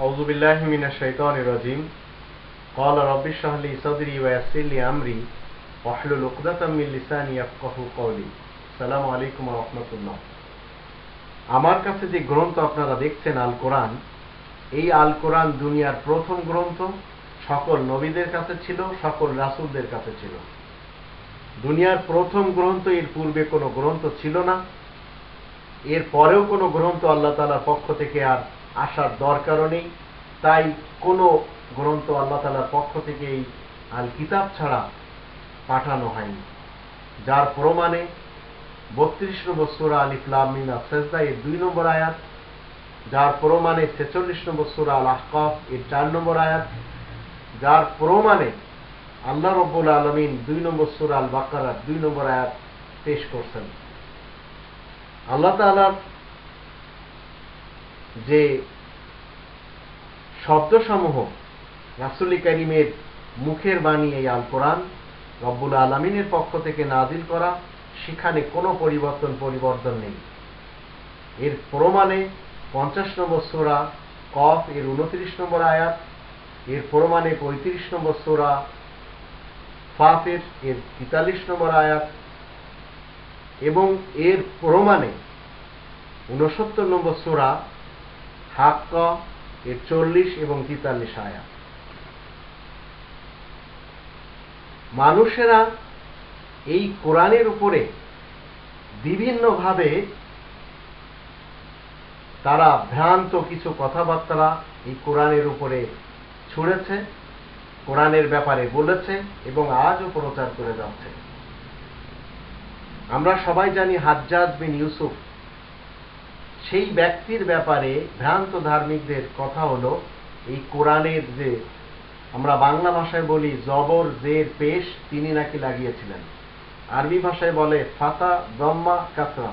أعوذ بالله من الشيطان الرجيم قال رب اشرح لي صدري ويسر لي أمري واحلل عقدة من لساني يفقهوا قولي السلام عليكم ورحمة الله আমার কাছে যে গ্রন্থ আপনারা দেখছেন আল কোরআন এই আল কোরআন দুনিয়ার প্রথম গ্রন্থ সকল নবীদের কাছে ছিল সকল রাসূলদের কাছে ছিল দুনিয়ার প্রথম গ্রন্থ এর পূর্বে কোনো গ্রন্থ ছিল না এর পরেও কোনো গ্রন্থ আল্লাহ তালার পক্ষ থেকে আর আসার দরকারও নেই। তাই কোনো গ্রন্থ আল্লাহ তালার পক্ষ থেকে এই আল কিতাব ছাড়া পাঠানো হয়নি। যার প্রমাণে বত্রিশ নম্বর সুরা আল ইসলামিনা সেজদা এর দুই নম্বর আয়াত, যার প্রমাণে ছেচল্লিশ নম্বর সুরা আল আহকাফ এর চার নম্বর আয়াত, যার প্রমাণে আল্লাহ রব্বুল আলমিন দুই নম্বর সুরা আল বাকারার দুই নম্বর আয়াত পেশ করছেন। আল্লাহ তালার যে শব্দসমূহ রাসুলি করিমের মুখের বাণী এই আল কোরআন রব্বুল আলমিনের পক্ষ থেকে নাজিল করা, সেখানে কোনো পরিবর্তন পরিবর্তন নেই। এর প্রমাণে পঞ্চাশ নম্বর সোরা কফ, এর উনত্রিশ নম্বর আয়াত, এর প্রমাণে পঁয়ত্রিশ নম্বর সোরা ফাফের এর তেতাল্লিশ নম্বর আয়াত, এবং এর প্রমাণে উনসত্তর নম্বর সোরা হাক্ক এর চল্লিশ এবং তেতাল্লিশ আয়াত। মানুষেরা এই কোরআনের উপরে বিভিন্নভাবে তারা ভ্রান্ত কিছু কথাবার্তা এই কোরআনের উপরে ছুঁড়েছে, কোরআনের ব্যাপারে বলেছে এবং আজও প্রচার করে যাচ্ছে। আমরা সবাই জানি হাজ্জাজ বিন ইউসুফ সেই ব্যক্তির ব্যাপারে ভ্রান্ত ধার্মিকদের কথা হলো, এই কোরআনের যে আমরা বাংলা ভাষায় বলি জবর জের পেশ, তিনি নাকি লাগিয়েছিলেন। আরবি ভাষায় বলে ফাতা ব্রহ্মা কাসরা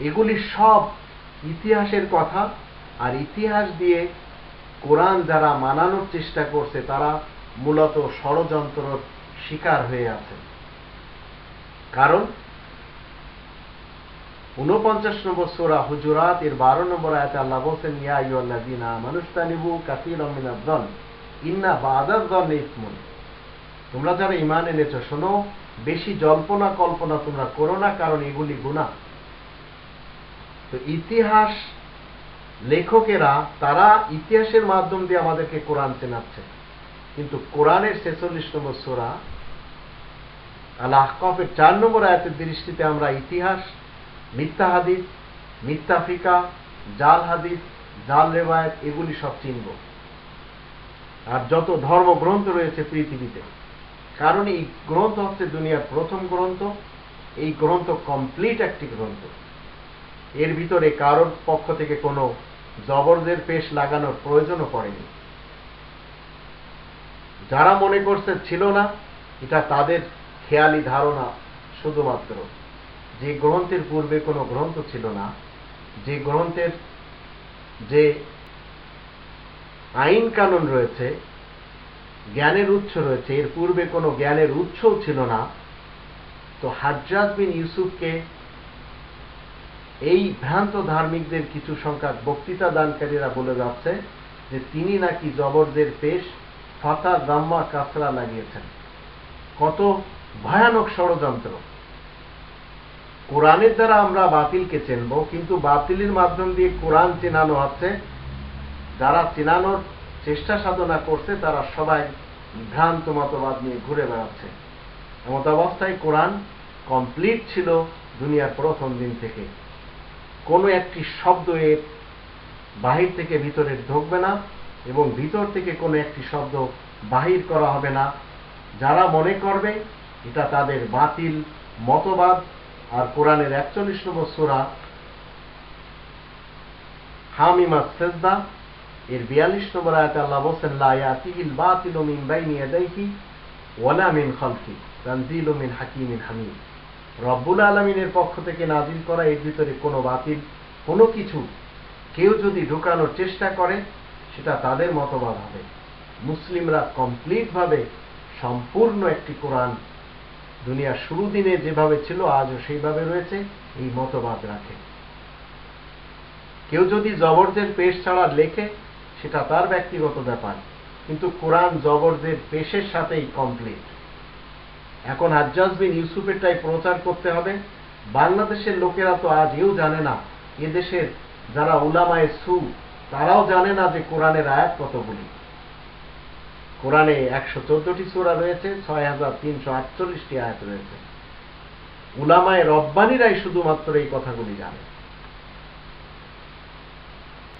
এগুলি সব ইতিহাসের কথা, আর ইতিহাস দিয়ে কোরআন যারা মানানোর চেষ্টা করছে, তারা মূলত ষড়যন্ত্রর শিকার হয়ে আছে। কারণ উনপঞ্চাশ নম্বর সোরা হুজুরাত, এর বারো নম্বর আয়াতে আল্লাহ বলছেন, ইয়া ইউল্লাযিনা মানুস্তানিবু কাসীরাম মিনাদ-দন ইন্না বাদাদ-দন ইসমুন। তোমরা যারা ঈমান এনেছো, শোনো, বেশি জল্পনা কল্পনা তোমরা করো না, কারণ এগুলি গুনাহ। তো ইতিহাস লেখকেরা, তারা ইতিহাসের মাধ্যম দিয়ে আমাদেরকে কোরআন চেনাচ্ছে। কিন্তু কোরআনের ছেচল্লিশ নম্বর সোরা আল আহকফের চার নম্বর আয়াতের দৃষ্টিতে আমরা ইতিহাস মিথ্যা হাদিস, মিথ্যা ফিকা, জাল হাদিস, জাল রেবায়ত এগুলি সব চিনব। আর যত ধর্মগ্রন্থ রয়েছে পৃথিবীতে, কারণ এই গ্রন্থ হচ্ছে দুনিয়ার প্রথম গ্রন্থ, এই গ্রন্থ কমপ্লিট একটি গ্রন্থ। এর ভিতরে কারোর পক্ষ থেকে কোনো জবরদের পেশ লাগানোর প্রয়োজনও পড়েনি। যারা মনে করছে ছিল না, এটা তাদের খেয়ালি ধারণা শুধুমাত্র। যে গ্রন্থের পূর্বে কোনো গ্রন্থ ছিল না, যে গ্রন্থের যে আইন কানুন রয়েছে, জ্ঞানের উৎস রয়েছে, এর পূর্বে কোনো জ্ঞানের উৎসও ছিল না, তো হাজ্জাজ বিন ইউসুফকে এই ভ্রান্ত ধার্মিকদের কিছু সংখ্যক বক্তৃতা দানকারীরা বলে যাচ্ছে যে তিনি নাকি জবরদের পেশ ফাতা গাম্মা কাসরা লাগিয়েছেন। কত ভয়ানক ষড়যন্ত্র। কোরআনের দ্বারা আমরা বাতিলকে চেনব, কিন্তু বাতিলের মাধ্যম দিয়ে কোরআন চেনানো হচ্ছে। যারা চেনানোর চেষ্টা সাধনা করছে, তারা সবাই ভ্রান্ত মতবাদ নিয়ে ঘুরে বেড়াচ্ছে। এমত অবস্থায় কোরআন কমপ্লিট ছিল দুনিয়ার প্রথম দিন থেকে। কোনো একটি শব্দ এর বাহির থেকে ভিতরে ঢুকবে না এবং ভিতর থেকে কোনো একটি শব্দ বাহির করা হবে না। যারা মনে করবে, এটা তাদের বাতিল মতবাদ। আর কোরআনের একচল্লিশ নম্বর সোরা হামিমাত সেজদা, এর বিয়াল্লিশ নম্বর আয়াতে আল্লাহ বলছেন, লা ইয়াতিহিল বাতিলু মিন বাইনি ইয়াদাইহি ওয়ালা মিন খালফি, তানজিলু মিন হাকিমিন হামিদ। রব্বুল আলমিনের পক্ষ থেকে নাজিল করা এর ভিতরে কোনো বাতিল, কোনো কিছু কেউ যদি ঢুকানোর চেষ্টা করে, সেটা তাদের মতবাদ হবে। মুসলিমরা কমপ্লিটভাবে সম্পূর্ণ একটি কোরআন দুনিয়ার শুরু দিনে যেভাবে ছিল, আজও সেইভাবে রয়েছে, এই মতবাদ রাখে। কেউ যদি জবরদের পেশ ছাড়া লেখে, সেটা তার ব্যক্তিগত ব্যাপার, কিন্তু কোরআন জবরদের পেশের সাথেই কমপ্লিট এখন হাজ্জাজ বিন ইউসুফেরটাই প্রচার করতে হবে। বাংলাদেশের লোকেরা তো আজ এও জানে না, এদেশের যারা উলামায়ে সু, তারাও জানে না যে কোরআনের আয়াত কতগুলি। কোরআনে একশো চোদ্দটি সুরা রয়েছে ছয় হাজার তিনশো আটচল্লিশটি আয়াত রয়েছে। উলামায় রব্বানিরাই শুধুমাত্র এই কথাগুলি জানে